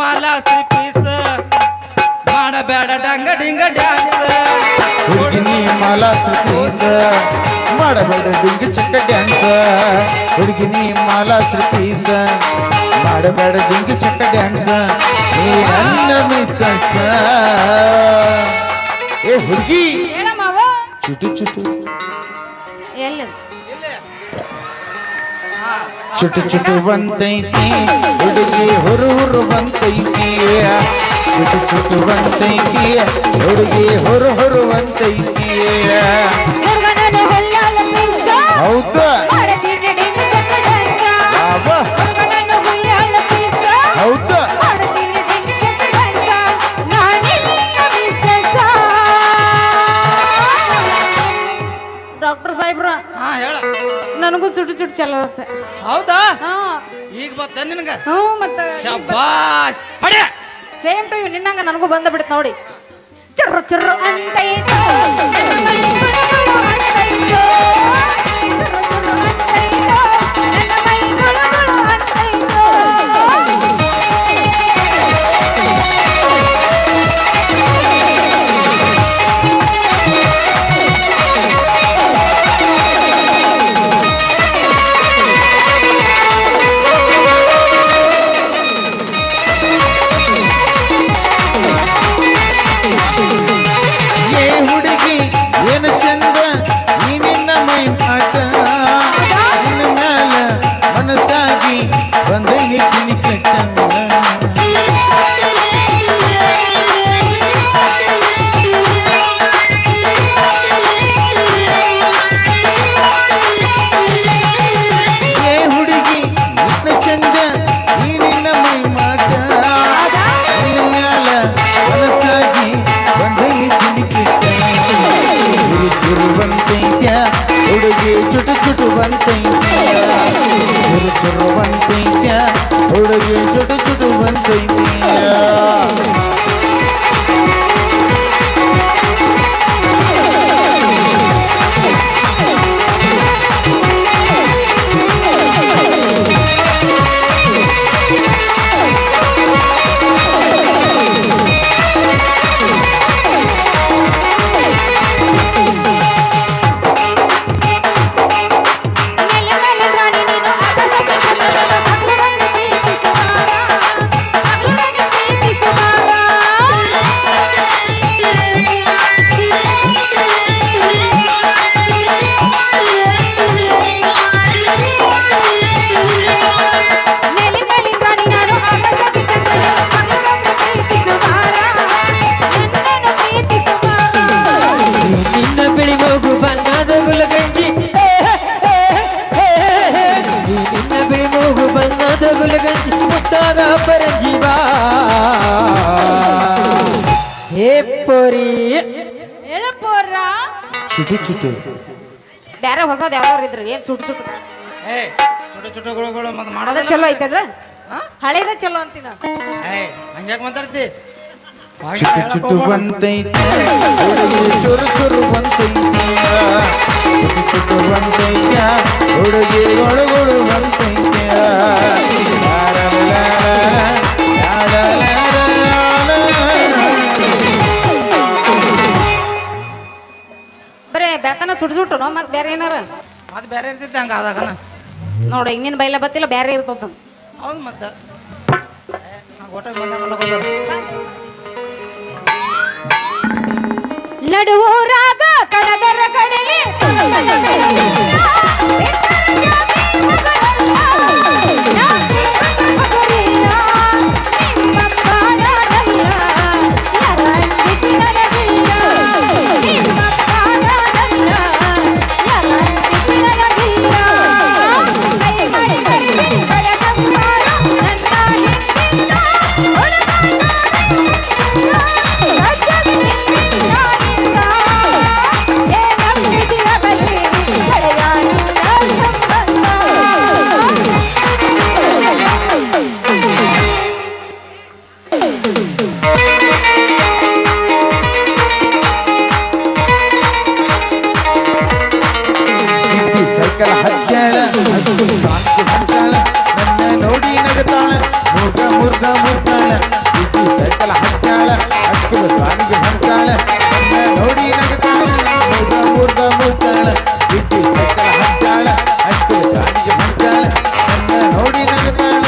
Malashri piece ಮಾಡಬೇಡ ಡಂಗ ಡಿಂಗ ಡ್ಯಾನ್ಸ್. ಹುಡುಗಿ ಮಾಲಾ ಮಾಲಾತ್ರ ಪೀಸ ಮಾಡಬೇಡ ಡಿಂಗ ಚಿಕ್ಕ ಡ್ಯಾನ್ಸ್. ಹುಡುಗಿ ನೀ ಮಾಲಾತ್ರ ಪೀಸ ಮಾಡಬೇಡ ಡಿಂಗ ಚಿಕ್ಕ ಡ್ಯಾನ್ಸ್. ಏ ಅನ್ನ ಮಿಸಸ ಏ ಹುಡುಗಿ. ಮಾವ ಚುಟು ಚುಟು. ಎಲ್ಲಿ? ಚುಟು ಚುಟು ಬಂತೈತಿ ಹುಡುಗಿ ಹುರು ಬಂತೈತಿ ಚುಟು ಚುಟು ಬಂತೈತಿ ಹುಡುಗಿ ಹುರು ಹುರು ಬಂತೈತಿ ಚಲೋ ಆಗುತ್ತೆ ಹೌದಾ? ಹಾ. ಈಗ ಬತ್ತ ನಿನಗ? ಹ್ಞೂ ಮತ್ತೆ ಶಬಾಷ್ ಪಡೆ ಸೇಮ್ ಟು ಯು ನಿನ್ನಂಗ ನನಗೂ ಬಂದ ಬಿಡುತ್ತೆ ನೋಡಿ. ಚರ್ರು ಚರ್ರು ಅಂತ ನನ್ನ ಹುಡುಗಿ ಚುಟು ಚುಟು ಮಗು ಬಣ್ಣದ ಗುಲಗಂಜಿ ಮುತ್ತಾರ ಪರಂಜೀವ ಹೇ ಪೋರಿ ಹೇಳಪ್ಪೋರ ಚುಟು ಚುಟು. ಬೇರೆ ಹೊಸದ ಯಾವ್ದಾರು ಇದ್ರಿ ಏನ್ ಚುಟ್ ಚುಟ್? ಏ ಚುಟ ಚುಟಗಳು ಮತ್ತೆ ಅದ ಮಾಡೋದ ಚಲೋ ಐತದ ಹಳೇದ ಚಲೋ ಅಂತೀನ ಏ ಹಂಗ್ಯಾಕೆ ಮಾತಾಡ್ತಿ? ಚುಟು ಚುಟು ಬಂತೈತೆ ಹುಡುಗಿ ಚುರು ಚುರು ಬಂತೈತ್ಯ ಚುಟು ಚುಟು ಬಂತೈತ್ಯ ಹುಡುಗಿ ಒಳಗೊಳು ಬಂತೈತ್ಯ ಬರೇ ಬೆಳತನ ಸುಟ್ ಸುಟ್ಟು ನೋ ಮತ್ ಬೇರೆ ಏನಾರ? ಮತ್ತೆ ಬೇರೆ ಇರ್ತೈತೆ ಹಂಗ ಆದಾಗನ. ಈಗ ಹಿಂಗಿನ ಬೈಲ ಬತ್ತಿಲ್ಲ ಬೇರೆ ಇರ್ತದ. ಹೌದು ಮತ್ತೆ. ಗೋಕಲ ಹಜ್ಜಳ ಹಸು ಸಾಂತಿ ಹಂತಳ ನನ್ನ ನೋಡಿ ನಗತಾಳ ಮೂರ್ಖ ಮುರ್ದ ಮುರ್ತಾಳ ಇದು ಸೈಕಲ ಹಜ್ಜಳ ಹಸ್ಕು ಸಾಂತಿ ಹಂತಾಳ ನನ್ನ ನೋಡಿ ನಗತಾಳ ಮೂರ್ಖ ಮುರ್ದ ಮುರ್ತಾಳ ಇದು ಸೈಕಲ ಹಜ್ಜಳ ಹಸ್ಕು ಸಾಂತಿ ಹಂತಾಳ ನನ್ನ ನೋಡಿ ನಗತಾಳ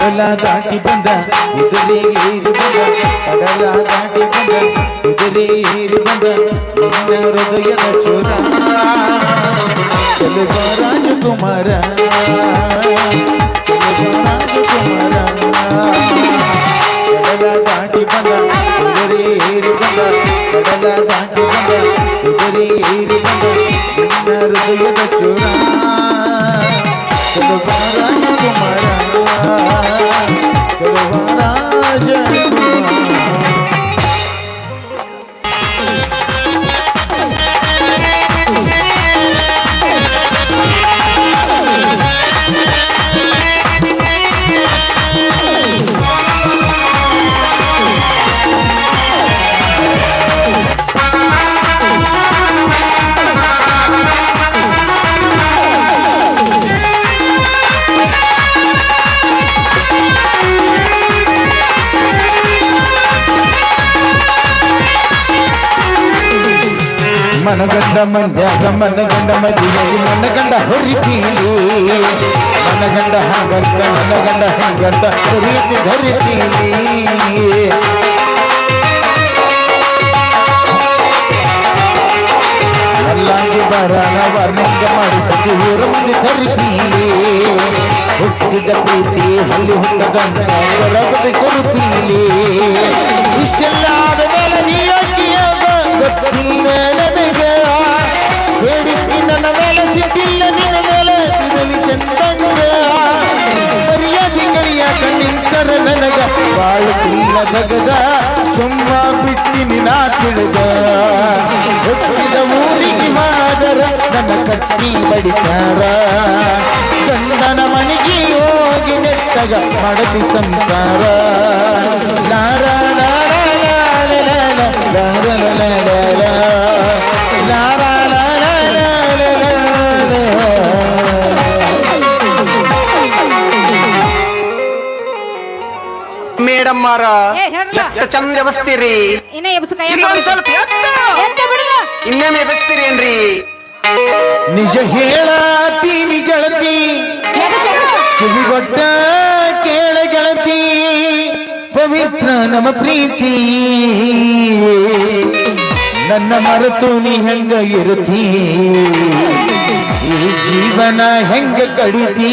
ಕಡಲ ದಾಟಿ ಬಂದ ಇದರಿಗೆ ಬಂದ ಕಡಲ ದಾಟಿ ಬಂದ ಇದರಿಗೆ ನಿನ್ನ ಹೃದಯದ ಚೂರ ಚಲುವ ರಾಜಕುಮಾರ ಚಲುವ ರಾಜಕುಮಾರ ಕಡಲ ದಾಟಿ ಬಂದ ಏರಿ ಬಂದ ದಾಟಿ ಏರಿ ಬಂದ ಹೃದಯದ ಚಲುವ ಚಲುವ ಮನಗಂಡ ಮಂದ್ಯಾಗ ಮನಗಂಡ ಮದುವೆಗೆ ಮನಗಂಡ ಹೊರಿತೀಲಿ ಮನಗಂಡ ಹಾಗಂತ ಮನಗಂಡ ಹಂಗಂತ ಹೊರೀತಿ ಹೊರಿತೀಲಿ ಅಲ್ಲಾಗಿ ಬರಣ ವರ್ಣಿಂಗ ಮಾಡಿಸಿ ಊರ ಮಂದಿ ಕರಿತೀಲಿ ಹುಟ್ಟಿದ ಪ್ರೀತಿ ಹಲ್ಲಿ ಹುಟ್ಟದಂತ ಹೊರಗಡೆ ಕೊರುತೀಲಿ ಇಷ್ಟೆಲ್ಲ ಆದ ಮೇಲೆ ನೀ ಯೋಗ್ಯ ಗೊತ್ತಿಲ್ಲ. ಸಿಟ್ಟಿಲ್ಲ ನಿನ್ನ ಮೇಲೆ ಇರಲಿ ಚಂದಂಗ ಮರ್ಯಾದಿ ಕೈಯಾಕ ನಿಂತರ ನನಗ. ಬಾಳುತ್ತಿಲ್ಲ ಬಗದ ಸುಮ್ಮ ಬಿಟ್ಟಿನಿ ನಾ ತಿಳಿದ. ಹುಟ್ಟಿದ ಊರಿಗೆ ಮಾದರ, ನನ್ನ ಕಟ್ಟಿ ಬಡಿತಾರ ಗಂಡನ ಮನೆಗೆ ಹೋಗಿ ನೆಟ್ಟಗ ಮಾಡತಿ ಸಂಸಾರ. ನಾರ ನಾರ ಲಾಲ ಲಾಲ ಲಾರ ಮಾರ. ಏ ಹೇಳ್ರಲ್ಲ ಎಷ್ಟು ಚಂದ ಎಬಸ್ತೀರಿ. ಇನ್ನ ಎಬ್ಸ ಕೈ ಇನ್ನೊಂದ್ ಸ್ವಲ್ಪ ಎತ್ತು. ಎತ್ತ ಬಿಡಲ್ಲ ಇನ್ನೊಮ್ಮೆ ಎಬಸ್ತೀರಿ ಏನ್ರಿ? ನಿಜ ಹೇಳತೀನಿ ಗೆಳತಿ. ಕಿವಿಗೊಟ್ಟ ಕೇಳ ಗೆಳತಿ. ಪವಿತ್ರ ನಮ್ಮ ಪ್ರೀತಿ. ನನ್ನ ಮರೆತು ನೀ ಹೆಂಗ ಇರುತ್ತೀ? ಈ ಜೀವನ ಹೆಂಗ ಕಡಿತಿ?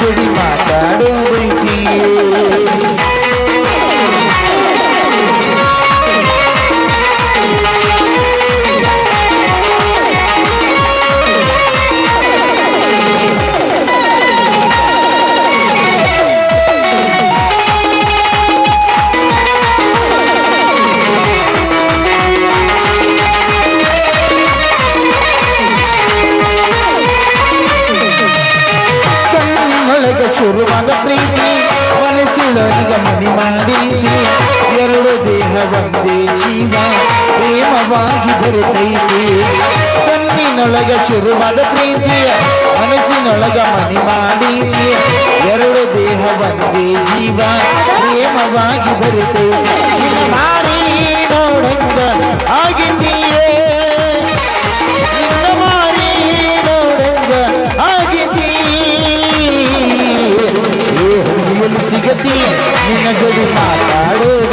ಜೋಡಿ ಮಾತಾಡೋದೈತಿ ಶುರುವಾದ ಪ್ರೀತಿ ಮನಸ್ಸಿಳೊಳಗ ಮನಿ ಮಾಡೀತಿ ಎರಡು ದೇಹ ಒಂದೇ ಜೀವ ಪ್ರೇಮವಾಗಿ ಬರುತ್ತೈತಿ ಕಣ್ಣಿನೊಳಗ ಶುರುವಾದ ಪ್ರೀತಿ, ಮನಸ್ಸಿನೊಳಗ ಮನಿ ಮಾಡೀತಿ ಎರಡು ದೇಹ ಒಂದೇ ಜೀವ ಪ್ರೇಮವಾಗಿ ಬರುತ್ತೈತಿ ನೋಡಂಗ सरस्वती नजरी माताडे